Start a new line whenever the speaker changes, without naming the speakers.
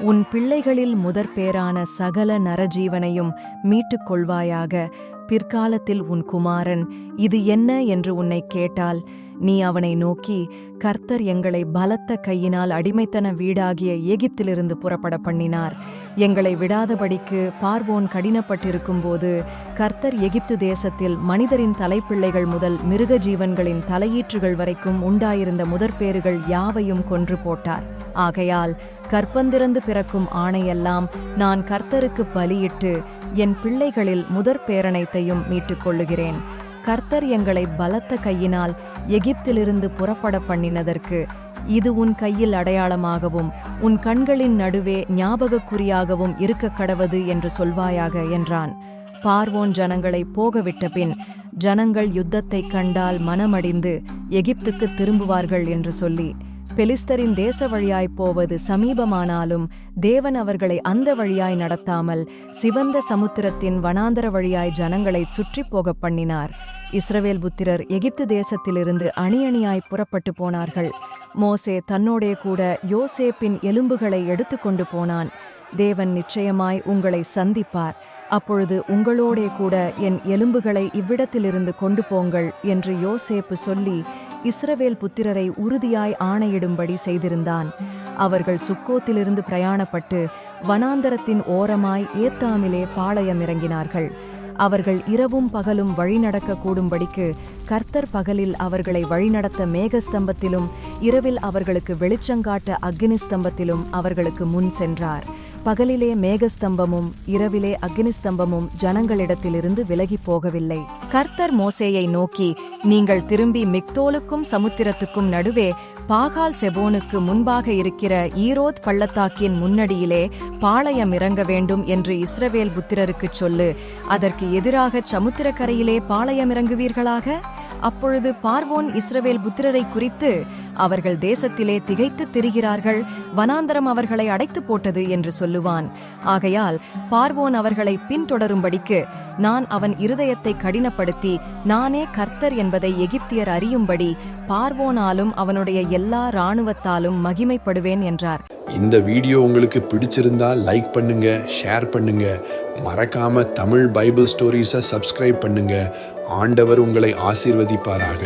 உன் பிள்ளைகளில் முதற்பேரான சகல நரஜீவனையும் மீட்டுக் கொள்வாயாக. பிற்காலத்தில் உன் குமாரன் இது என்ன என்று உன்னை கேட்டால் நீ அவனை நோக்கி கர்த்தர் எங்களை பலத்த கையினால் அடிமைத்தன வீடாகிய எகிப்திலிருந்து புறப்பட பண்ணினார். எங்களை விடாதபடிக்கு பார்வோன் கடினப்பட்டிருக்கும்போது கர்த்தர் எகிப்து தேசத்தில் மனிதரின் தலைப்பிள்ளைகள் முதல் மிருக ஜீவன்களின் தலையீற்றுகள் வரைக்கும் உண்டாயிருந்த முதற்பேறுகள் யாவையும் கொன்று போட்டார். ஆகையால் கற்பந்திறந்து பிறக்கும் ஆணையெல்லாம் நான் கர்த்தருக்கு பலியிட்டு என் பிள்ளைகளில் முதற் பேரனைத்தையும் மீட்டுக் கொள்ளுகிறேன் கர்த்தர் எங்களை பலத்த கையினால் எகிப்திலிருந்து புறப்பட பண்ணினதற்கு இது உன் கையில் அடையாளமாகவும் உன் கண்களின் நடுவே ஞாபகக்குறியாகவும் இருக்க கடவது என்று சொல்வாயாக என்றான். பார்வோன் ஜனங்களை போகவிட்ட பின் ஜனங்கள் யுத்தத்தைக் கண்டால் மனமடிந்து எகிப்துக்கு திரும்புவார்கள் என்று சொல்லி பெலிஸ்தரின் தேச வழியாய் போவது சமீபமானாலும் தேவன் அவர்களை அந்த வழியாய் நடத்தாமல் சிவந்த சமுத்திரத்தின் வனாந்தர வழியாய் ஜனங்களை சுற்றிப் போக பண்ணினார். இஸ்ரவேல் புத்திரர் எகிப்து தேசத்திலிருந்து அணி அணியாய் புறப்பட்டு போனார்கள். மோசே தன்னோடே கூட யோசேப்பின் எலும்புகளை எடுத்துக்கொண்டு போனான். தேவன் நிச்சயமாய் உங்களை சந்திப்பார். அப்பொழுது உங்களோடே கூட என் எலும்புகளை இவ்விடத்திலிருந்து கொண்டு போங்கள் என்று யோசேப்பு சொல்லி இஸ்ரவேல் புத்திரரை உறுதியாய் ஆணையிடும்படி செய்திருந்தான். அவர்கள் சுக்கோத்திலிருந்து பிரயாணப்பட்டு வனாந்தரத்தின் ஓரமாய் ஏத்தாமிலே பாளையம் இறங்கினார்கள் அவர்கள் இரவும் பகலும் வழிநடக்க கூடும்படிக்கு கர்த்தர் பகலில் அவர்களை வழிநடத்த மேகஸ்தம்பத்திலும் இரவில் அவர்களுக்கு வெளிச்சங்காட்ட அக்னிஸ்தம்பத்திலும் அவர்களுக்கு முன் சென்றார். பகலிலே மேகஸ்தம்பமும் இரவிலே அக்னிஸ்தம்பமும் ஜனங்களிடத்திலிருந்து விலகிப் போகவில்லை. கர்த்தர் மோசேயை நோக்கி நீங்கள் திரும்பி மிக்தோலுக்கும் சமுத்திரத்துக்கும் நடுவே பாகால் செபோனுக்கு முன்பாக இருக்கிற ஈரோத் பள்ளத்தாக்கின் முன்னடியிலே பாளையம் இறங்க வேண்டும் என்று இஸ்ரவேல் புத்திரருக்குச் சொல்லு. அதற்கு எதிராகச் சமுத்திரக்கரையிலே பாளையம் இறங்குவீர்களாக? அப்பொழுது பார்வோன் இஸ்ரவேல் புத்திரரை குறித்து அவர்கள் தேசத்திலே திகைத்து திரிகிறார்கள் வனாந்தரம் அவர்களை அடைத்து போட்டது என்று சொல்லுவான். ஆகையால் பார்வோன் அவர்களை பின்தொடரும்படிக்கு நான் அவன் இருதயத்தை கடினப்படுத்தி நானே கர்த்தர் என்பதை எகிப்தியர் அறியும்படி பார்வோனாலும் அவனுடைய எல்லா இராணுவத்தாலும் மகிமைப்படுவேன் என்றார்.
இந்த வீடியோ உங்களுக்கு பிடிச்சிருந்தா லைக் பண்ணுங்க ஷேர் பண்ணுங்க. மறக்காம தமிழ் பைபிள் ஸ்டோரிஸை சப்ஸ்கிரைப் பண்ணுங்க. ஆண்டவர் உங்களை ஆசீர்வதிப்பாராக.